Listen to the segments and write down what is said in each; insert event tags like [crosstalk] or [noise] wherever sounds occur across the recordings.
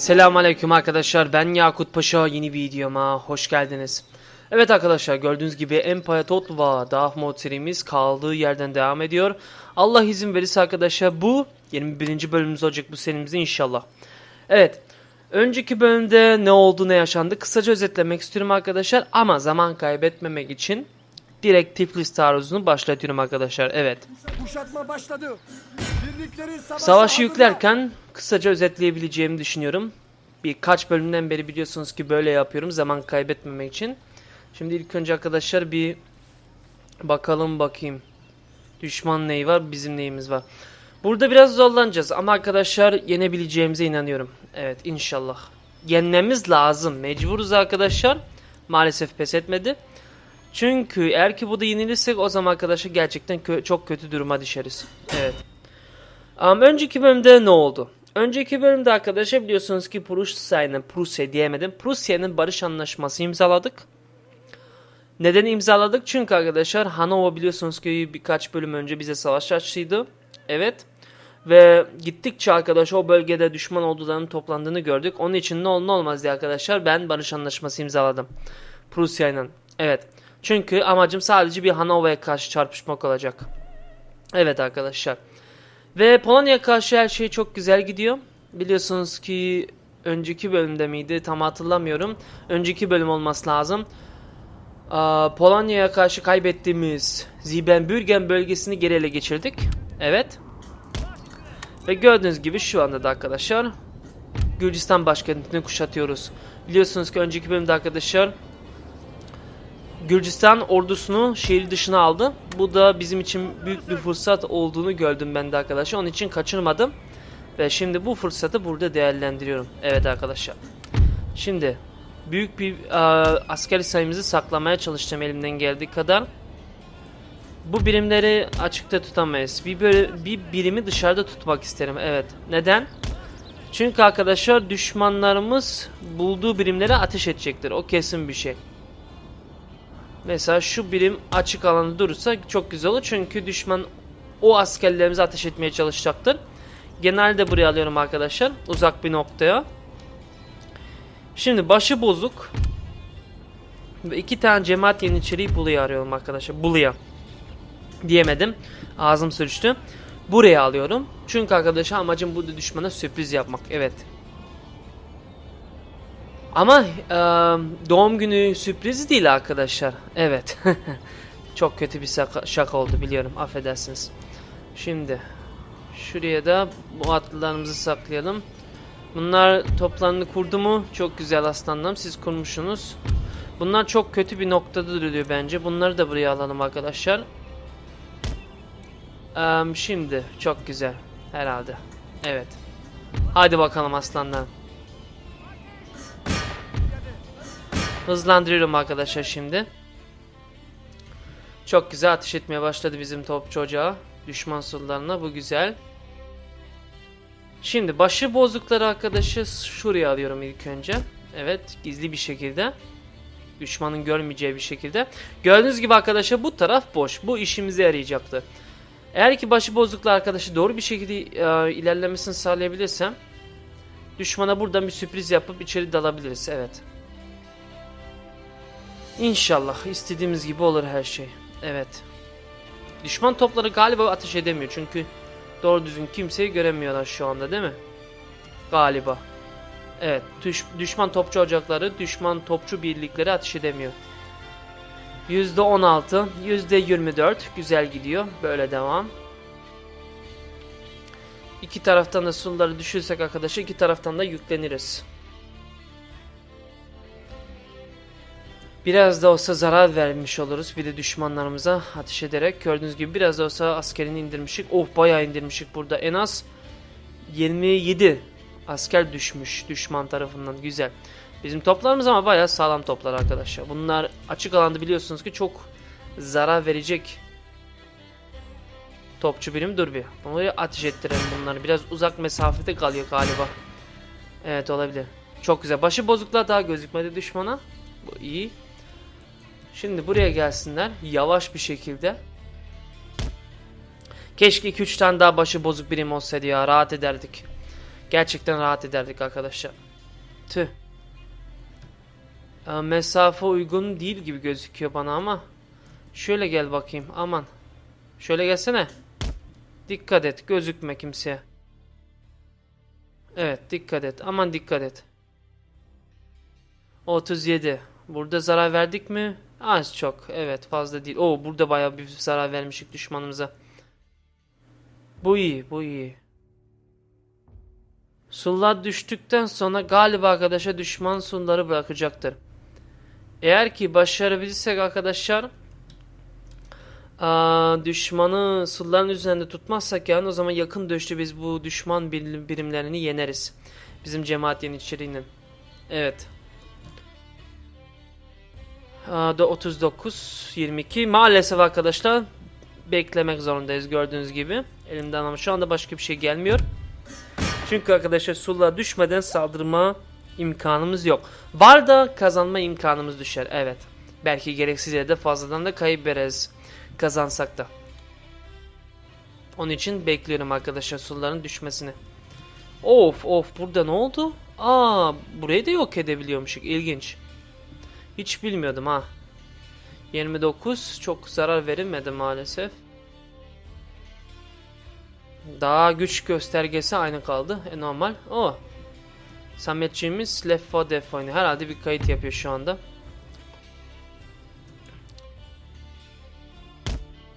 Selamünaleyküm arkadaşlar. Ben Yakut Paşa. Yeni videoma hoş geldiniz. Evet arkadaşlar gördüğünüz gibi Empire Total War Dark Mode serimiz kaldığı yerden devam ediyor. Allah izin verirse arkadaşlar bu 21. bölümümüz olacak bu serimizde inşallah. Evet. Önceki bölümde ne oldu ne yaşandı kısaca özetlemek istiyorum arkadaşlar ama zaman kaybetmemek için direkt Tiflis taarruzunu başlatıyorum arkadaşlar. Evet. Kuşatma başladı. Savaşı hazırlan. yüklerken kısaca özetleyebileceğimi düşünüyorum. Birkaç bölümden beri biliyorsunuz ki böyle yapıyorum zaman kaybetmemek için. Şimdi ilk önce arkadaşlar bir bakalım bakayım. Düşman neyi var bizim neyimiz var. Burada biraz zorlanacağız ama arkadaşlar yenebileceğimize inanıyorum. Evet inşallah. Yenmemiz lazım. Mecburuz arkadaşlar. Maalesef pes etmedi. Çünkü eğer ki bu da yenilirsek o zaman arkadaşlar gerçekten kö- çok kötü duruma düşeriz. Evet. Um, önceki bölümde ne oldu? Önceki bölümde arkadaşlar biliyorsunuz ki Prusya'nın Prusya diyemedim. Prusya'nın barış anlaşması imzaladık. Neden imzaladık? Çünkü arkadaşlar Hanova biliyorsunuz ki birkaç bölüm önce bize savaş açtıydı. Evet. Ve gittikçe arkadaş o bölgede düşman ordularının toplandığını gördük. Onun için ne olur ne olmaz diye arkadaşlar ben barış anlaşması imzaladım. Prusya'yla. Evet. Çünkü amacım sadece bir Hanova'ya karşı çarpışmak olacak. Evet arkadaşlar. Ve Polonya'ya karşı her şey çok güzel gidiyor. Biliyorsunuz ki önceki bölümde miydi tam hatırlamıyorum. Önceki bölüm olması lazım. Aa, Polonya'ya karşı kaybettiğimiz Siebenbürgen bölgesini geri ele geçirdik. Evet. Ve gördüğünüz gibi şu anda da arkadaşlar Gürcistan başkentini kuşatıyoruz. Biliyorsunuz ki önceki bölümde arkadaşlar Gürcistan ordusunu şehir dışına aldı. Bu da bizim için büyük bir fırsat olduğunu gördüm ben de arkadaşlar. Onun için kaçırmadım. Ve şimdi bu fırsatı burada değerlendiriyorum. Evet arkadaşlar. Şimdi büyük bir e, askeri sayımızı saklamaya çalışacağım elimden geldiği kadar. Bu birimleri açıkta tutamayız. Bir, böyle, bir birimi dışarıda tutmak isterim. Evet. Neden? Çünkü arkadaşlar düşmanlarımız bulduğu birimlere ateş edecektir. O kesin bir şey. Mesela şu birim açık alanda durursa çok güzel olur. Çünkü düşman o askerlerimize ateş etmeye çalışacaktır. Genelde buraya alıyorum arkadaşlar. Uzak bir noktaya. Şimdi başı bozuk. Ve iki tane cemaat yeniçeriyi Bulu'ya arıyorum arkadaşlar. Bulu'ya. Diyemedim. Ağzım sürçtü. Buraya alıyorum. Çünkü arkadaşlar amacım burada düşmana sürpriz yapmak. Evet. Ama e, doğum günü sürprizi değil arkadaşlar. Evet. [laughs] Çok kötü bir şaka, oldu biliyorum. Affedersiniz. Şimdi şuraya da bu atlılarımızı saklayalım. Bunlar toplarını kurdu mu? Çok güzel aslanlarım. Siz kurmuşsunuz. Bunlar çok kötü bir noktada duruyor bence. Bunları da buraya alalım arkadaşlar. Eee, şimdi çok güzel. Herhalde. Evet. Hadi bakalım aslanlar. Hızlandırıyorum arkadaşlar şimdi. Çok güzel ateş etmeye başladı bizim top çocuğa. Düşman surlarına bu güzel. Şimdi başı bozukları arkadaşı şuraya alıyorum ilk önce. Evet gizli bir şekilde. Düşmanın görmeyeceği bir şekilde. Gördüğünüz gibi arkadaşlar bu taraf boş. Bu işimize yarayacaktı. Eğer ki başı bozuklu arkadaşı doğru bir şekilde e, ilerlemesini sağlayabilirsem düşmana buradan bir sürpriz yapıp içeri dalabiliriz. Evet. İnşallah istediğimiz gibi olur her şey. Evet. Düşman topları galiba ateş edemiyor çünkü doğru düzgün kimseyi göremiyorlar şu anda değil mi? Galiba. Evet, düş- düşman topçu ocakları, düşman topçu birlikleri ateş edemiyor. %16, %24 güzel gidiyor. Böyle devam. İki taraftan da surları düşürsek arkadaşlar iki taraftan da yükleniriz. Biraz da olsa zarar vermiş oluruz bir de düşmanlarımıza ateş ederek. Gördüğünüz gibi biraz da olsa askerini indirmişik. Oh bayağı indirmişik burada. En az 27 asker düşmüş düşman tarafından. Güzel. Bizim toplarımız ama bayağı sağlam toplar arkadaşlar. Bunlar açık alanda biliyorsunuz ki çok zarar verecek topçu birim. Dur bir. Bunları ateş ettirelim bunları. Biraz uzak mesafede kalıyor galiba. Evet olabilir. Çok güzel. Başı bozuklar daha gözükmedi düşmana. Bu iyi. Şimdi buraya gelsinler. Yavaş bir şekilde. Keşke 2-3 tane daha başı bozuk birim olsaydı ya. Rahat ederdik. Gerçekten rahat ederdik arkadaşlar. Tüh. Ee, mesafe uygun değil gibi gözüküyor bana ama. Şöyle gel bakayım aman. Şöyle gelsene. Dikkat et gözükme kimseye. Evet dikkat et aman dikkat et. 37. Burada zarar verdik mi? Az çok. Evet fazla değil. Oo burada bayağı bir zarar vermişik düşmanımıza. Bu iyi bu iyi. Sullar düştükten sonra galiba arkadaşa düşman sulları bırakacaktır. Eğer ki başarabilirsek arkadaşlar düşmanı sulların üzerinde tutmazsak yani o zaman yakın dövüşte biz bu düşman bir- birimlerini yeneriz. Bizim cemaat yeniçeriğinin. Evet. Da 39 22 maalesef arkadaşlar beklemek zorundayız gördüğünüz gibi. Elimden ama şu anda başka bir şey gelmiyor. Çünkü arkadaşlar Sulla düşmeden saldırma imkanımız yok. Var da kazanma imkanımız düşer. Evet. Belki gereksiz yerde fazladan da kayıp veririz. Kazansak da. Onun için bekliyorum arkadaşlar Sulla'nın düşmesini. Of of burada ne oldu? Aa burayı da yok edebiliyormuşuk. İlginç. Hiç bilmiyordum ha. 29 çok zarar verilmedi maalesef. Daha güç göstergesi aynı kaldı. E normal. O. Sametçiğimiz Left 4 Dead. Herhalde bir kayıt yapıyor şu anda.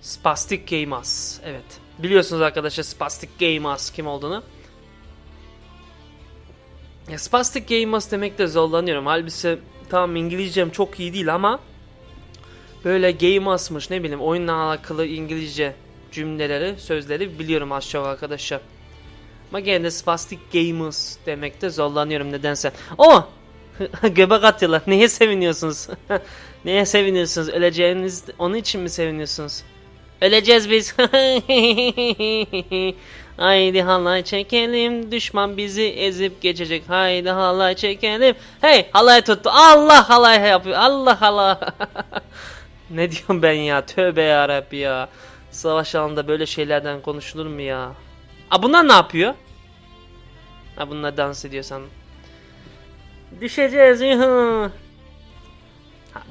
Spastic Gamers. Evet. Biliyorsunuz arkadaşlar Spastic Gamers kim olduğunu. Ya Spastic Gamers demekte zorlanıyorum. Halbuki tamam İngilizcem çok iyi değil ama böyle Gamers'mış ne bileyim oyunla alakalı İngilizce cümleleri, sözleri biliyorum az çok arkadaşlar. Ama gene de Spastic Gamers demekte zorlanıyorum nedense. O! [laughs] Göbek atıyorlar. Neye seviniyorsunuz? [laughs] Neye seviniyorsunuz? Öleceğiniz onun için mi seviniyorsunuz? Öleceğiz biz. [laughs] Haydi halay çekelim. Düşman bizi ezip geçecek. Haydi halay çekelim. Hey halay tuttu. Allah halay yapıyor. Allah Allah. [laughs] ne diyorum ben ya? Tövbe yarabbi ya. Savaş alanında böyle şeylerden konuşulur mu ya? A bunlar ne yapıyor? Ha bunlar dans ediyor sanırım. Düşeceğiz. yuhu.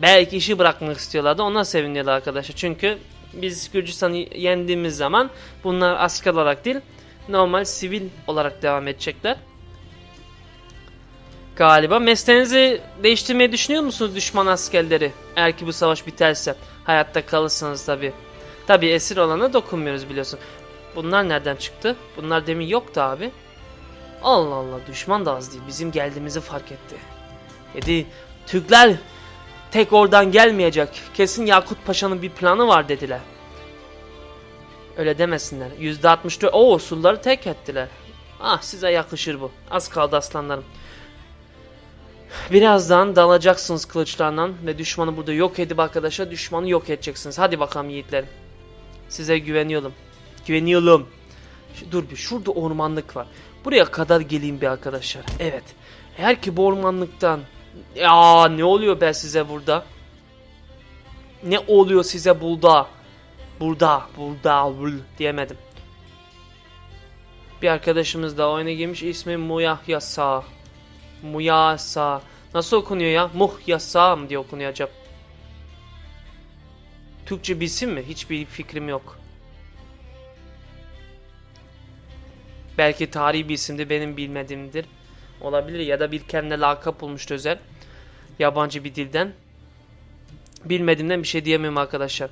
Belki işi bırakmak istiyorlardı. Ona seviniyorlar arkadaşlar. Çünkü biz Gürcistan'ı yendiğimiz zaman bunlar asker olarak değil normal sivil olarak devam edecekler. Galiba mesleğinizi değiştirmeyi düşünüyor musunuz düşman askerleri? Eğer ki bu savaş biterse hayatta kalırsanız tabi. Tabi esir olana dokunmuyoruz biliyorsun. Bunlar nereden çıktı? Bunlar demin yoktu abi. Allah Allah düşman da az değil. Bizim geldiğimizi fark etti. Dedi Türkler tek oradan gelmeyecek. Kesin Yakut Paşa'nın bir planı var dediler. Öyle demesinler. %64 o sulları tek ettiler. Ah size yakışır bu. Az kaldı aslanlarım. Birazdan dalacaksınız kılıçlarla ve düşmanı burada yok edip arkadaşlar düşmanı yok edeceksiniz. Hadi bakalım yiğitlerim. Size güveniyorum. Güveniyorum. Dur bir şurada ormanlık var. Buraya kadar geleyim bir arkadaşlar. Evet. Eğer ki bu ormanlıktan ya ne oluyor be size burada? Ne oluyor size burada? Burada, burada, bul diyemedim. Bir arkadaşımız da oyuna girmiş ismi Muyahyasa. Muyasa. Nasıl okunuyor ya? Muhyasa mı diye okunuyor acaba? Türkçe bir isim mi? Hiçbir fikrim yok. Belki tarihi bir isimdi benim bilmediğimdir. Olabilir ya da bir kendine lakap bulmuştu özel. Yabancı bir dilden. Bilmediğimden bir şey diyemem arkadaşlar.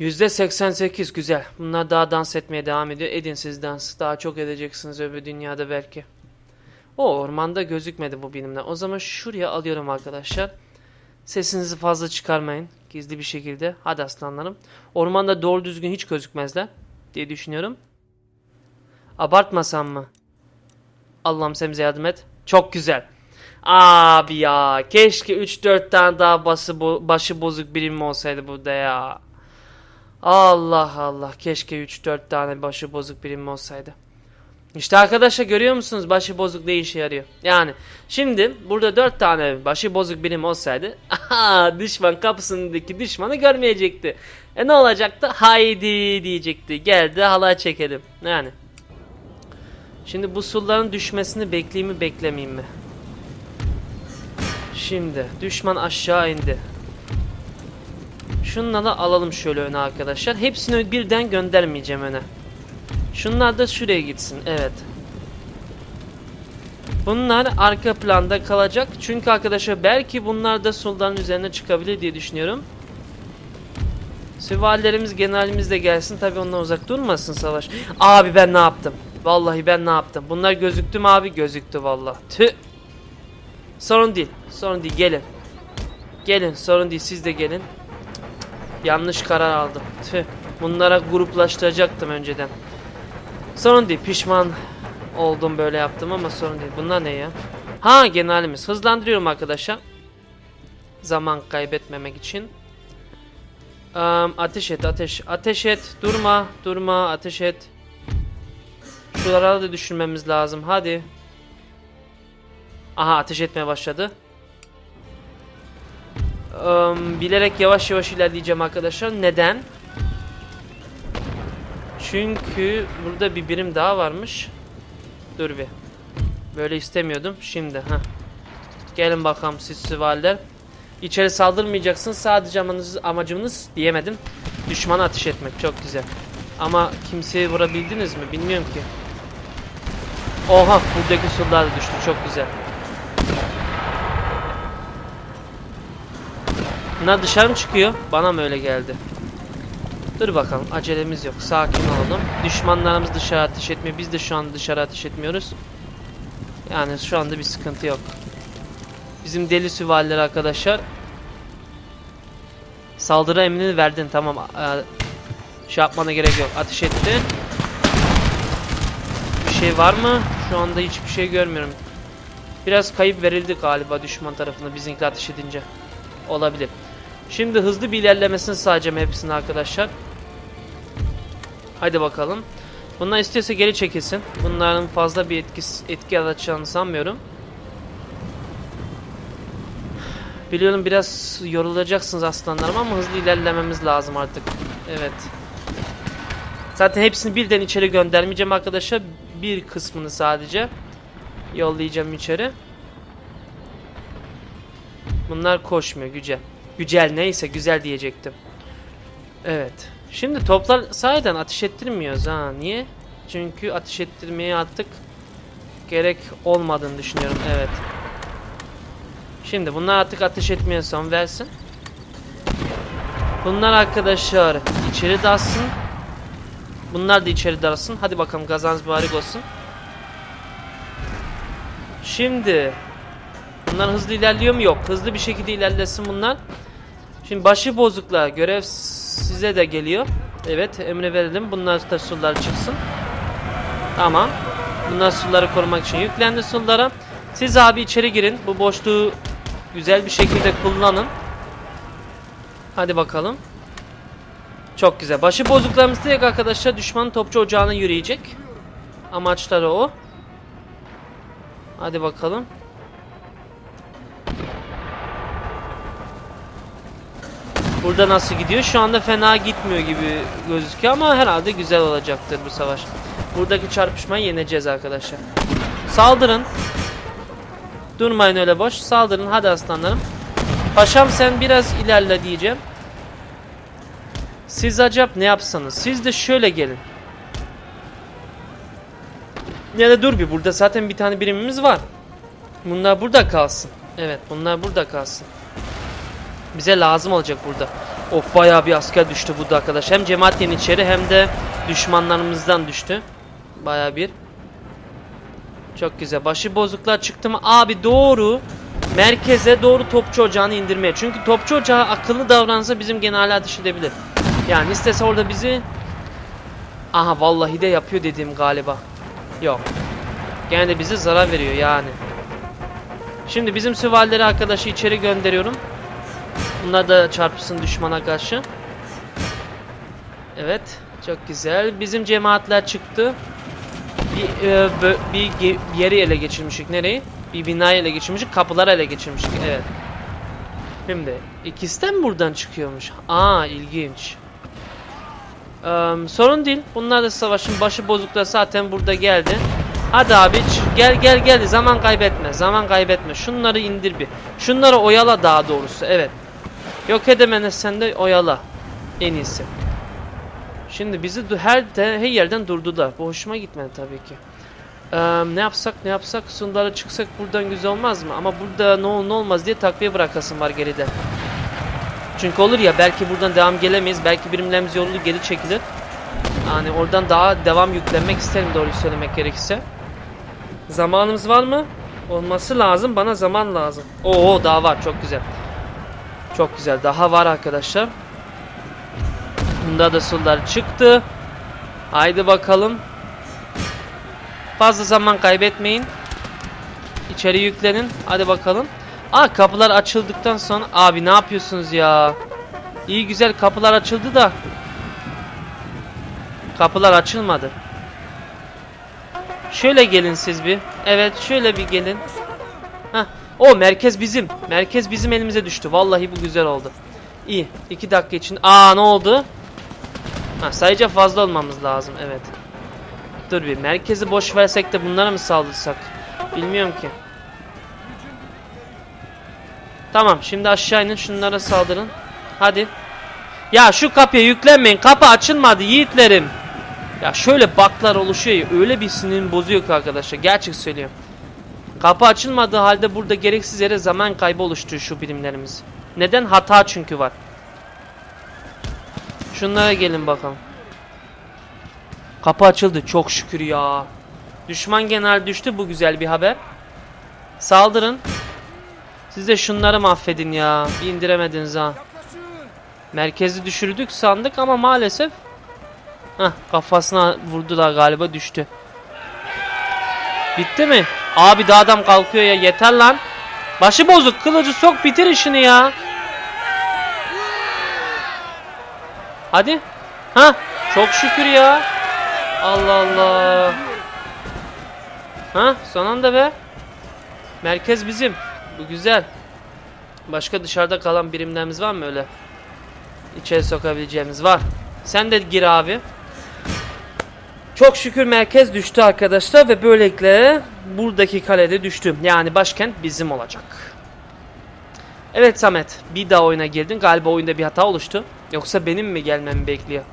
%88 güzel. Bunlar daha dans etmeye devam ediyor. Edin siz dans. Daha çok edeceksiniz öbür dünyada belki. O ormanda gözükmedi bu benimle. O zaman şuraya alıyorum arkadaşlar. Sesinizi fazla çıkarmayın. Gizli bir şekilde. Hadi aslanlarım. Ormanda doğru düzgün hiç gözükmezler diye düşünüyorum. Abartmasam mı? Allah'ım sen yardım et. Çok güzel. Abi ya keşke 3-4 tane daha bası bo- başı bozuk birim olsaydı burada ya. Allah Allah keşke 3-4 tane başı bozuk birim olsaydı. İşte arkadaşlar görüyor musunuz başı bozuk ne işe yarıyor. Yani şimdi burada 4 tane başı bozuk birim olsaydı [laughs] aha, düşman kapısındaki düşmanı görmeyecekti. E ne olacaktı? Haydi diyecekti. Geldi halay çekelim. Yani. Şimdi bu sulların düşmesini bekleyeyim mi beklemeyeyim mi? Şimdi düşman aşağı indi. Şunları alalım şöyle öne arkadaşlar. Hepsini birden göndermeyeceğim öne. Şunlar da şuraya gitsin. Evet. Bunlar arka planda kalacak. Çünkü arkadaşlar belki bunlar da sultanın üzerine çıkabilir diye düşünüyorum. Süvarilerimiz generalimiz de gelsin. Tabi ondan uzak durmasın savaş. Abi ben ne yaptım? Vallahi ben ne yaptım? Bunlar gözüktü mü abi? Gözüktü vallahi. Tüh. Sorun değil. Sorun değil. Gelin. Gelin. Sorun değil. Siz de gelin. Yanlış karar aldım. Tüh. Bunlara gruplaştıracaktım önceden. Sorun değil. Pişman oldum böyle yaptım ama sorun değil. Bunlar ne ya? Ha generalimiz. Hızlandırıyorum arkadaşlar. Zaman kaybetmemek için. Am, ateş et ateş. Ateş et. Durma. Durma. Ateş et. Şuralara da düşürmemiz lazım. Hadi. Aha ateş etmeye başladı. Am, bilerek yavaş yavaş ilerleyeceğim arkadaşlar. Neden? Çünkü burada bir birim daha varmış. Dur bir. Böyle istemiyordum. Şimdi ha. Gelin bakalım siz süvariler. İçeri saldırmayacaksın. Sadece amacınız, amacımız diyemedim. Düşmana ateş etmek. Çok güzel. Ama kimseyi vurabildiniz mi? Bilmiyorum ki. Oha buradaki surlar da düştü. Çok güzel. Bunlar dışarı mı çıkıyor? Bana mı öyle geldi? Dur bakalım acelemiz yok. Sakin olalım. Düşmanlarımız dışarı ateş etmiyor. Biz de şu an dışarı ateş etmiyoruz. Yani şu anda bir sıkıntı yok. Bizim deli süvariler arkadaşlar. Saldırı emrini verdin tamam. Ee, şey yapmana gerek yok. Ateş etti. Şey var mı? Şu anda hiçbir şey görmüyorum. Biraz kayıp verildi galiba düşman tarafında bizimkiler ateş edince. Olabilir. Şimdi hızlı bir ilerlemesini sağlayacağım hepsini arkadaşlar. Hadi bakalım. Bunlar istiyorsa geri çekilsin. Bunların fazla bir etkisi, etki yaratacağını sanmıyorum. Biliyorum biraz yorulacaksınız aslanlarım ama hızlı ilerlememiz lazım artık. Evet. Zaten hepsini birden içeri göndermeyeceğim arkadaşlar. Bir kısmını sadece yollayacağım içeri. Bunlar koşmuyor güzel. Güzel neyse güzel diyecektim. Evet. Şimdi toplar sahiden ateş ettirmiyoruz ha. Niye? Çünkü ateş ettirmeye artık gerek olmadığını düşünüyorum. Evet. Şimdi bunlar artık ateş etmeye son versin. Bunlar arkadaşlar içeri dalsın. Bunlar da içeri dalsın. Hadi bakalım kazanız mübarek olsun. Şimdi bunlar hızlı ilerliyor mu? Yok. Hızlı bir şekilde ilerlesin bunlar. Şimdi başı bozuklar görev size de geliyor. Evet emri verelim. Bunlar da sular çıksın. Tamam. Bunlar suları korumak için yüklendi sulara. Siz abi içeri girin. Bu boşluğu güzel bir şekilde kullanın. Hadi bakalım. Çok güzel. Başı bozuklarımız direkt arkadaşlar düşman topçu ocağına yürüyecek. Amaçları o. Hadi bakalım. Burada nasıl gidiyor? Şu anda fena gitmiyor gibi gözüküyor ama herhalde güzel olacaktır bu savaş. Buradaki çarpışmayı yeneceğiz arkadaşlar. Saldırın. Durmayın öyle boş. Saldırın hadi aslanlarım. Paşam sen biraz ilerle diyeceğim. Siz acaba ne yapsanız? Siz de şöyle gelin. Ya da dur bir burada zaten bir tane birimimiz var. Bunlar burada kalsın. Evet bunlar burada kalsın. Bize lazım olacak burada. Of bayağı bir asker düştü burada arkadaş. Hem cemaatin içeri hem de düşmanlarımızdan düştü. Bayağı bir. Çok güzel. Başı bozuklar çıktı mı? Abi doğru. Merkeze doğru topçu ocağını indirmeye. Çünkü topçu ocağı akıllı davransa bizim generale ateş edebilir. Yani istese orada bizi... Aha vallahi de yapıyor dediğim galiba. Yok. Gene de bize zarar veriyor yani. Şimdi bizim süvarileri arkadaşı içeri gönderiyorum. Bunlar da çarpışsın düşmana karşı. Evet. Çok güzel. Bizim cemaatler çıktı. Bir, e, bö- bir, bir yeri ele geçirmişik. Nereyi? Bir binayı ele geçirmişik. Kapıları ele geçirmişik. Evet. Şimdi ikisi de mi buradan çıkıyormuş? Aa ilginç. Eee, sorun değil. Bunlar da savaşın başı bozuklar zaten burada geldi. Hadi abi gel gel gel. Zaman kaybetme zaman kaybetme. Şunları indir bir. Şunları oyala daha doğrusu evet. Yok edemene sen de oyala en iyisi. Şimdi bizi her de her yerden durdular. Bu hoşuma gitmedi tabii ki. Ee, ne yapsak ne yapsak? Sundar'a çıksak buradan güzel olmaz mı? Ama burada ne, ol- ne olmaz diye takviye bırakasın var geride çünkü olur ya belki buradan devam gelemeyiz belki birimlerimiz yorulur geri çekilir yani oradan daha devam yüklenmek isterim doğruyu söylemek gerekirse. Zamanımız var mı? Olması lazım. Bana zaman lazım. Oo daha var. Çok güzel. Çok güzel. Daha var arkadaşlar. Bunda da sular çıktı. Haydi bakalım. Fazla zaman kaybetmeyin. İçeri yüklenin. Hadi bakalım. Aa kapılar açıldıktan sonra abi ne yapıyorsunuz ya? İyi güzel kapılar açıldı da Kapılar açılmadı. Şöyle gelin siz bir. Evet şöyle bir gelin. Heh. O merkez bizim. Merkez bizim elimize düştü. Vallahi bu güzel oldu. İyi. iki dakika için. Aa ne oldu? Ha, sayıca fazla olmamız lazım. Evet. Dur bir. Merkezi boş versek de bunlara mı saldırsak? Bilmiyorum ki. Tamam. Şimdi aşağı inin. Şunlara saldırın. Hadi. Ya şu kapıya yüklenmeyin. Kapı açılmadı yiğitlerim. Ya şöyle baklar oluşuyor ya öyle bir sinirim bozuyor ki arkadaşlar. Gerçek söylüyorum. Kapı açılmadığı halde burada gereksiz yere zaman kaybı oluşturuyor şu birimlerimiz. Neden? Hata çünkü var. Şunlara gelin bakalım. Kapı açıldı çok şükür ya. Düşman genel düştü bu güzel bir haber. Saldırın. Siz de şunları mahvedin ya. Bir indiremediniz ha. Merkezi düşürdük sandık ama maalesef Hah kafasına vurdular galiba düştü. Bitti mi? Abi daha adam kalkıyor ya yeter lan. Başı bozuk kılıcı sok bitir işini ya. Hadi. Ha çok şükür ya. Allah Allah. Ha son anda be. Merkez bizim. Bu güzel. Başka dışarıda kalan birimlerimiz var mı öyle? İçeri sokabileceğimiz var. Sen de gir abi. Çok şükür merkez düştü arkadaşlar ve böylelikle buradaki kalede düştü. Yani başkent bizim olacak. Evet Samet bir daha oyuna girdin. Galiba oyunda bir hata oluştu. Yoksa benim mi gelmemi bekliyor?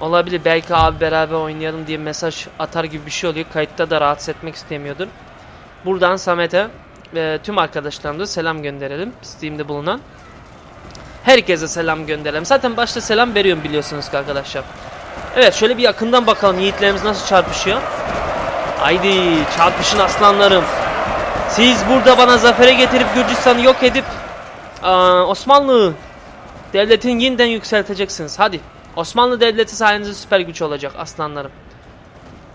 Olabilir belki abi beraber oynayalım diye mesaj atar gibi bir şey oluyor. Kayıtta da rahatsız etmek istemiyordur. Buradan Samet'e ve tüm arkadaşlarımıza selam gönderelim. Steam'de bulunan. Herkese selam gönderelim. Zaten başta selam veriyorum biliyorsunuz ki arkadaşlar. Evet şöyle bir yakından bakalım yiğitlerimiz nasıl çarpışıyor. Haydi çarpışın aslanlarım. Siz burada bana zafere getirip Gürcistan'ı yok edip aa, Osmanlı devletini yeniden yükselteceksiniz. Hadi. Osmanlı devleti sayenizde süper güç olacak aslanlarım.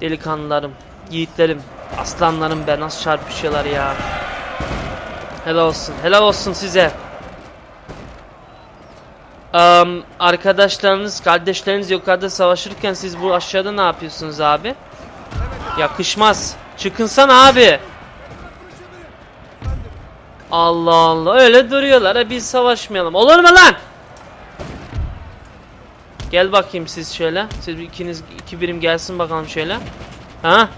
Delikanlılarım, yiğitlerim, aslanlarım be nasıl çarpışıyorlar ya. Helal olsun. Helal olsun size. Am, arkadaşlarınız, kardeşleriniz yukarıda savaşırken siz bu aşağıda ne yapıyorsunuz abi? Yakışmaz. Çıkınsana abi. Allah Allah öyle duruyorlar. E biz savaşmayalım. Olur mu lan? Gel bakayım siz şöyle. Siz ikiniz iki birim gelsin bakalım şöyle. Ha?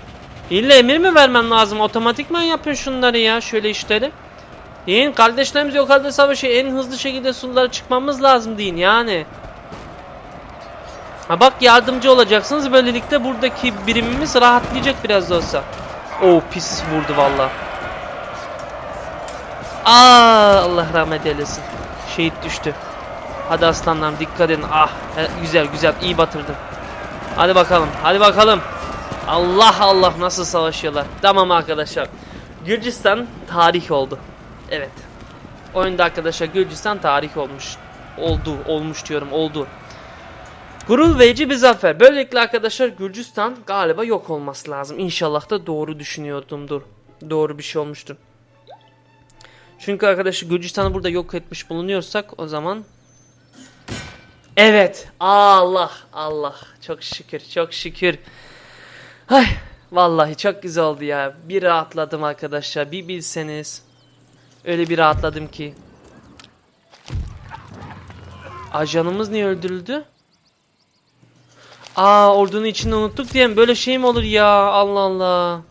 İlle emir mi vermem lazım? Otomatikman yapın şunları ya. Şöyle işleri. Deyin kardeşlerimiz yukarıda savaşıyor. En hızlı şekilde sulara çıkmamız lazım deyin yani. Ha bak yardımcı olacaksınız. Böylelikle buradaki birimimiz rahatlayacak biraz da olsa. Oo pis vurdu valla. Aa Allah rahmet eylesin. Şehit düştü. Hadi aslanlarım dikkat edin. Ah güzel güzel iyi batırdım. Hadi bakalım. Hadi bakalım. Allah Allah nasıl savaşıyorlar. Tamam arkadaşlar. Gürcistan tarih oldu. Evet. Oyunda arkadaşlar Gürcistan tarih olmuş. Oldu. Olmuş diyorum. Oldu. Gurur verici bir zafer. Böylelikle arkadaşlar Gürcistan galiba yok olması lazım. İnşallah da doğru düşünüyordumdur. Doğru bir şey olmuştur. Çünkü arkadaşlar Gürcistan'ı burada yok etmiş bulunuyorsak o zaman Evet. Allah Allah. Çok şükür. Çok şükür. Ay, vallahi çok güzel oldu ya. Bir rahatladım arkadaşlar. Bir bilseniz. Öyle bir rahatladım ki. Ajanımız niye öldürüldü? Aa ordunun içinde unuttuk diye mi? böyle şey mi olur ya? Allah Allah.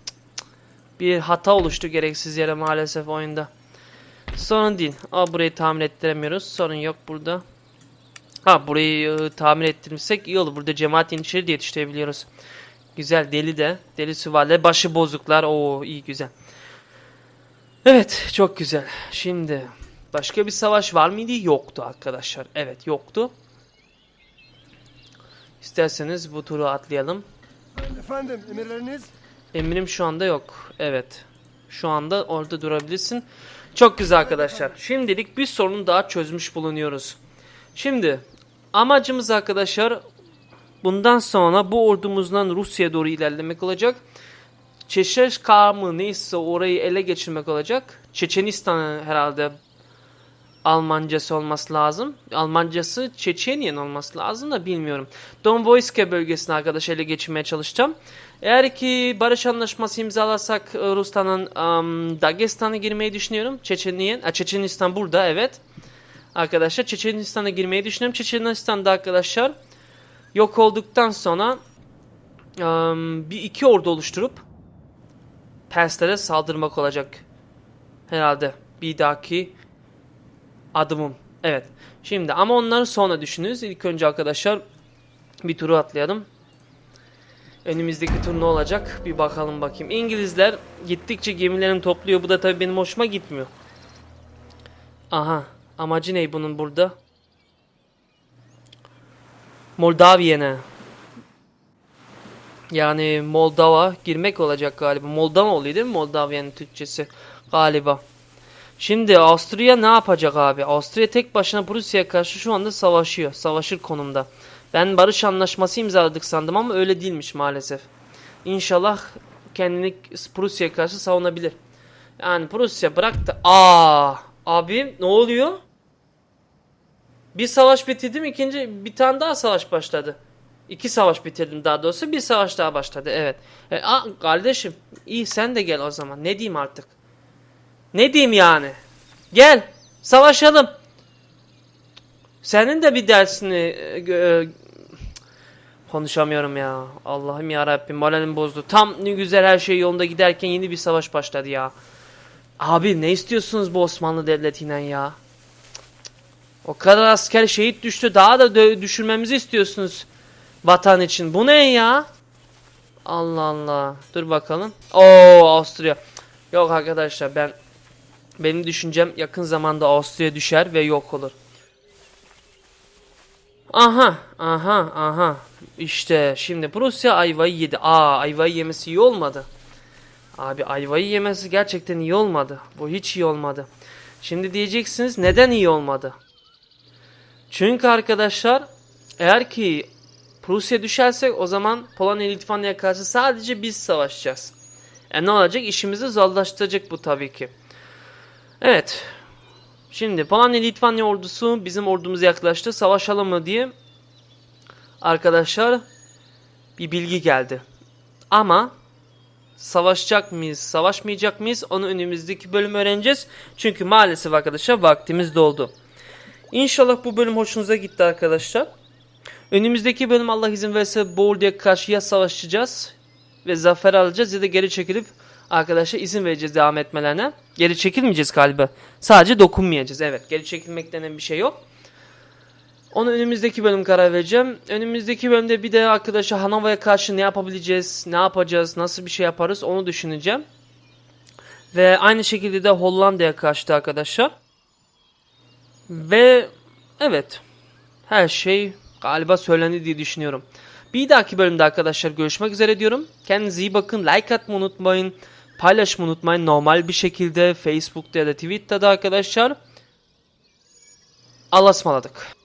Bir hata oluştu gereksiz yere maalesef oyunda. Sorun değil. Aa burayı tamir ettiremiyoruz. Sorun yok burada. Ha burayı e, tamir ettirmişsek iyi olur. Burada cemaat yeniçeri de. Güzel deli de. Deli süvariler. Başı bozuklar. Oo iyi güzel. Evet çok güzel. Şimdi başka bir savaş var mıydı? Yoktu arkadaşlar. Evet yoktu. İsterseniz bu turu atlayalım. Efendim emirleriniz? Eminim şu anda yok. Evet. Şu anda orada durabilirsin. Çok güzel arkadaşlar. Şimdilik bir sorunu daha çözmüş bulunuyoruz. Şimdi amacımız arkadaşlar bundan sonra bu ordumuzdan Rusya'ya doğru ilerlemek olacak. Çeşeşka mı neyse orayı ele geçirmek olacak. Çeçenistan'ı herhalde Almancası olması lazım. Almancası Çeçenyen olması lazım da bilmiyorum. Donvoyske bölgesini arkadaş ele geçirmeye çalışacağım. Eğer ki barış anlaşması imzalarsak e, Rusya'nın um, Dagestan'a girmeyi düşünüyorum. Çeçenyen, Çeçenistan burada evet. Arkadaşlar Çeçenistan'a girmeyi düşünüyorum. Çeçenistan'da arkadaşlar yok olduktan sonra um, bir iki ordu oluşturup Perslere saldırmak olacak. Herhalde bir dahaki adımım. Evet. Şimdi ama onları sonra düşünürüz. İlk önce arkadaşlar bir turu atlayalım. Önümüzdeki tur ne olacak? Bir bakalım bakayım. İngilizler gittikçe gemilerini topluyor. Bu da tabii benim hoşuma gitmiyor. Aha. Amacı ne bunun burada? Moldavyen'e. Yani Moldova girmek olacak galiba. Moldova oluyor değil mi Moldavyen'in Türkçesi? Galiba. Şimdi Avusturya ne yapacak abi? Avusturya tek başına Prusya'ya karşı şu anda savaşıyor. Savaşır konumda. Ben barış anlaşması imzaladık sandım ama öyle değilmiş maalesef. İnşallah kendini Prusya'ya karşı savunabilir. Yani Prusya bırak da... Aa, abi ne oluyor? Bir savaş bitirdim ikinci bir tane daha savaş başladı. İki savaş bitirdim daha doğrusu bir savaş daha başladı evet. E, a, kardeşim iyi sen de gel o zaman ne diyeyim artık. Ne diyeyim yani? Gel savaşalım. Senin de bir dersini e, e, konuşamıyorum ya. Allah'ım ya Rabbim moralim bozdu. Tam ne güzel her şey yolunda giderken yeni bir savaş başladı ya. Abi ne istiyorsunuz bu Osmanlı Devleti'nden ya? O kadar asker şehit düştü. Daha da düşürmemizi istiyorsunuz vatan için. Bu ne ya? Allah Allah. Dur bakalım. Oo Avusturya. Yok arkadaşlar ben benim düşüncem yakın zamanda Avusturya düşer ve yok olur. Aha, aha, aha. İşte şimdi Prusya ayvayı yedi. Aa, ayvayı yemesi iyi olmadı. Abi ayvayı yemesi gerçekten iyi olmadı. Bu hiç iyi olmadı. Şimdi diyeceksiniz neden iyi olmadı? Çünkü arkadaşlar eğer ki Prusya düşersek o zaman Polonya Litvanya'ya karşı sadece biz savaşacağız. E ne olacak? İşimizi zorlaştıracak bu tabii ki. Evet. Şimdi Polonya Litvanya ordusu bizim ordumuza yaklaştı. Savaşalım mı diye arkadaşlar bir bilgi geldi. Ama savaşacak mıyız, savaşmayacak mıyız onu önümüzdeki bölüm öğreneceğiz. Çünkü maalesef arkadaşlar vaktimiz doldu. İnşallah bu bölüm hoşunuza gitti arkadaşlar. Önümüzdeki bölüm Allah izin verirse bu orduya karşı ya savaşacağız ve zafer alacağız ya da geri çekilip arkadaşlar izin vereceğiz devam etmelerine. Geri çekilmeyeceğiz galiba. Sadece dokunmayacağız. Evet geri çekilmek denen bir şey yok. Onu önümüzdeki bölüm karar vereceğim. Önümüzdeki bölümde bir de arkadaşlar Hanova'ya karşı ne yapabileceğiz, ne yapacağız, nasıl bir şey yaparız onu düşüneceğim. Ve aynı şekilde de Hollanda'ya karşı da arkadaşlar. Ve evet her şey galiba söylendi diye düşünüyorum. Bir dahaki bölümde arkadaşlar görüşmek üzere diyorum. Kendinize iyi bakın. Like atmayı unutmayın. Paylaşmayı unutmayın. Normal bir şekilde Facebook'ta ya da Twitter'da arkadaşlar. Allah'a ısmarladık.